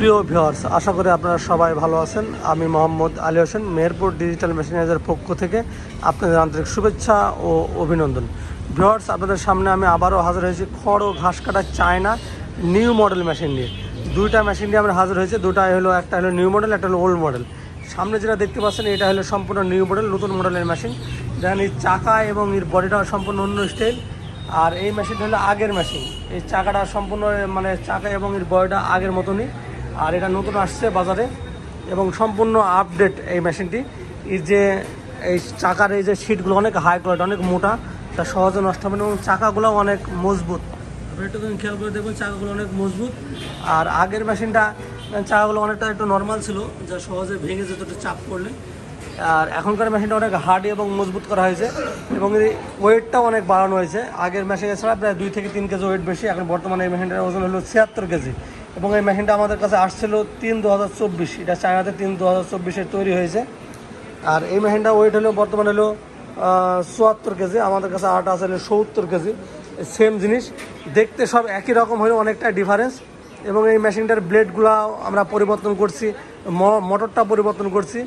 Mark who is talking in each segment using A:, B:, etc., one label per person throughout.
A: প্রিয় ভিওয়ার্স আশা করি আপনারা সবাই ভালো আছেন। আমি মোহাম্মদ আলী হোসেন, মেহেরপুর ডিজিটাল মেশিনাইজের পক্ষ থেকে আপনাদের আন্তরিক শুভেচ্ছা ও অভিনন্দন। ভিওয়ার্স আপনাদের সামনে আমি আবারও হাজির হয়েছি খড় ও ঘাস কাটার চায়না নিউ মডেল মেশিন নিয়ে। দুইটা মেশিন নিয়ে আমরা হাজির হয়েছে, দুটাই হলো, একটা হলো নিউ মডেল, একটা হলো ওল্ড মডেল সামনে যেটা দেখতে পাচ্ছেন, এটা হলো সম্পূর্ণ নিউ মডেল, নতুন মডেলের মেশিন। যেখানে এর চাকা এবং এর বডিটা সম্পূর্ণ অন্য স্টাইল। আর এই মেশিনটা হলো আগের মেশিন। এই চাকাটা সম্পূর্ণ মানে চাকা এবং এর বডিটা আগের মতনই। আর এটা নতুন আসছে বাজারে এবং সম্পূর্ণ আপডেট এই মেশিনটি। এই যে এই চাকার এই যে সিটগুলো অনেক হাই কোয়ালিটি অনেক মোটা, তা সহজে নষ্ট হবে না এবং চাকাগুলো অনেক মজবুত। আপনি একটু খেয়াল করে দেখবেন চাকাগুলো অনেক মজবুত। আর আগের মেশিনটা, চাকাগুলো অনেকটা একটু নর্মাল ছিল, যা সহজে ভেঙে যেত, একটু চাপ পড়লে। আর এখনকার মেশিনটা অনেক হার্ড এবং মজবুত করা হয়েছে এবং এই ওয়েটটাও অনেক বাড়ানো হয়েছে। আগের মেশিনে ছাড়া প্রায় দুই থেকে তিন কেজি ওয়েট বেশি, এখন বর্তমানে এই মেশিনটার ওজন হলো ছিয়াত্তর কেজি। এবং এই মেশিনটা আমাদের কাছে আসছিল তিন দু হাজার চব্বিশ। এটা চায়নাতে তিন দু হাজার চব্বিশে তৈরি হয়েছে। আর এই মেশিনটা ওয়েট হলো, বর্তমানে হলো চুয়াত্তর কেজি, আমাদের কাছে আটা আছে, হলো সত্তর কেজি। সেম জিনিস, দেখতে সব একই রকম হলেও অনেকটা ডিফারেন্স এবং এই মেশিনটার ব্লেডগুলো আমরা পরিবর্তন করছি মোটরটা পরিবর্তন করছি।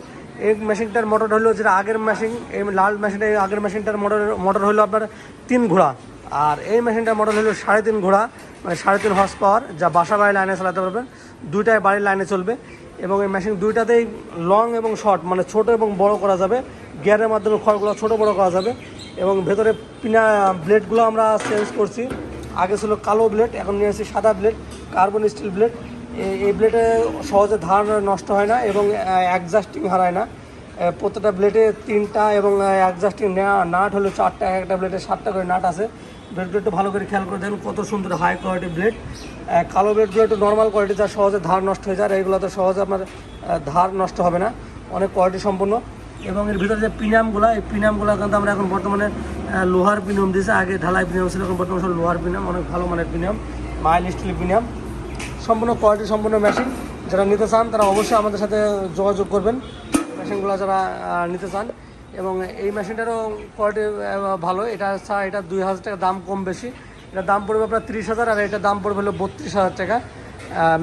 A: এই মেশিনটার মোটর হলো যেটা আগের মেশিন এই লাল মেশিনটা আগের মেশিনটার মোটর মোটর হলো আপনার তিন ঘোড়া। আর এই মেশিনটার মোটর হলো সাড়ে তিন ঘোড়া। সাড়ে তিন হর্স পাওয়ার যা বাসা বাড়ি লাইনে চালাতে পারবেন। দুইটাই বাড়ির লাইনে চলবে এবং এই মেশিন দুইটাতেই লং এবং শর্ট মানে ছোট এবং বড় করা যাবে। গিয়ারের মাধ্যমে খড়গুলো ছোট বড় করা যাবে এবং ভেতরে পিনা ব্লেডগুলো আমরা চেঞ্জ করছি। আগে ছিল কালো ব্লেড এখন নিয়ে এসেছি সাদা ব্লেড কার্বন স্টিল ব্লেড এই ব্লেডে সহজে ধার নষ্ট হয় না এবং অ্যাডজাস্টিং হারায় না। প্রত্যেকটা ব্লেডে তিনটা এবং অ্যাডজাস্টিং নাট হলো চারটা এক একটা ব্লেডে সাতটা করে নাট আছে। ব্লেডগুলো একটু ভালো করে খেয়াল করে দেখুন কত সুন্দর হাই কোয়ালিটি ব্লেড কালো ব্লেডগুলো একটু নর্মাল কোয়ালিটি যা সহজে ধার নষ্ট হয়ে যায় এইগুলো তো সহজে আপনার ধার নষ্ট হবে না। অনেক কোয়ালিটি সম্পন্ন। এবং এর ভিতরে যে পিনামগুলো, এই পিনামগুলো কিন্তু আমরা এখন বর্তমানে লোহার পিনিয়াম দিয়েছে। আগে ঢালাই পিনিয়াম ছিল, এখন বর্তমানে সব লোহার পিনিয়াম অনেক ভালো মানের পিনিয়াম মাইল স্টিল পিনিয়াম সম্পূর্ণ কোয়ালিটি সম্পূর্ণ মেশিন যারা নিতে চান, তারা অবশ্যই আমাদের সাথে যোগাযোগ করবেন। মেশিনগুলো যারা নিতে চান। এবং এই মেশিনটারও কোয়ালিটি ভালো। এটা এটা দুই হাজার টাকা দাম কম বেশি। এটা দাম পড়বে আপনার তিরিশ হাজার, আর এটা দাম পড়বে হলো বত্রিশ হাজার টাকা।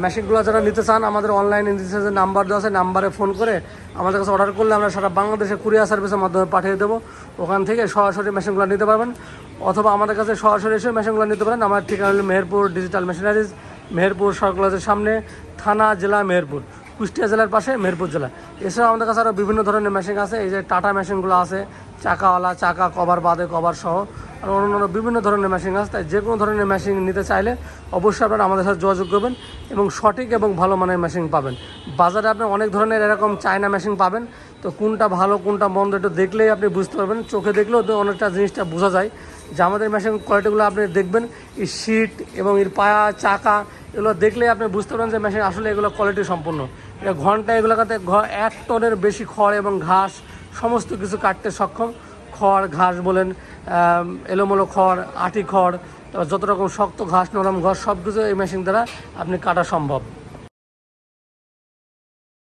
A: মেশিনগুলো যারা নিতে চান, আমাদের অনলাইন যে নাম্বার দেওয়া আছে নাম্বারে ফোন করে আমাদের কাছে অর্ডার করলে আমরা সারা বাংলাদেশে কুরিয়ার সার্ভিসের মাধ্যমে পাঠিয়ে দেবো। ওখান থেকে সরাসরি মেশিনগুলো নিতে পারবেন। অথবা আমাদের কাছে সরাসরি এসে মেশিনগুলো নিতে পারেন। আমার ঠিকানা হলো মেহেরপুর ডিজিটাল মেশিনারিজ মেহেরপুর সরকলের সামনে, থানা, জেলা, মেহেরপুর। কুষ্টিয়া জেলার পাশে মেহেরপুর জেলা। এছাড়াও আমাদের কাছে আরও বিভিন্ন ধরনের মেশিন আছে, এই যে টাটা মেশিনগুলো আছে, চাকাওয়ালা, চাকা কভার বাদে কভার সহ, আর অন্যান্য বিভিন্ন ধরনের মেশিন আছে। তাই যে কোনো ধরনের মেশিন নিতে চাইলে অবশ্যই আপনারা আমাদের সাথে যোগাযোগ করবেন এবং সঠিক এবং ভালো মানের মেশিন পাবেন। বাজারে আপনি অনেক ধরনের এরকম চায়না মেশিন পাবেন। তো কোনটা ভালো, কোনটা মন্দ একটু দেখলেই আপনি বুঝতে পারবেন। চোখে দেখলেও তো অনেকটা জিনিসটা বোঝা যায়। যে আমাদের মেশিন কোয়ালিটিগুলো আপনি দেখবেন, এই সিট এবং এর পায়া, চাকা, এগুলো দেখলেই আপনি বুঝতে পারবেন যে মেশিন আসলে এগুলো কোয়ালিটি সম্পূর্ণ। ঘণ্টা এগুলো কাতে এক টনের বেশি খড় এবং ঘাস, সমস্ত কিছু কাটতে সক্ষম। খড়, ঘাস বলেন এলোমেলো খড়, আটি খড়, যত রকম শক্ত ঘাস, নরম ঘাস সব কিছু এই মেশিন দ্বারা আপনি কাটা সম্ভব।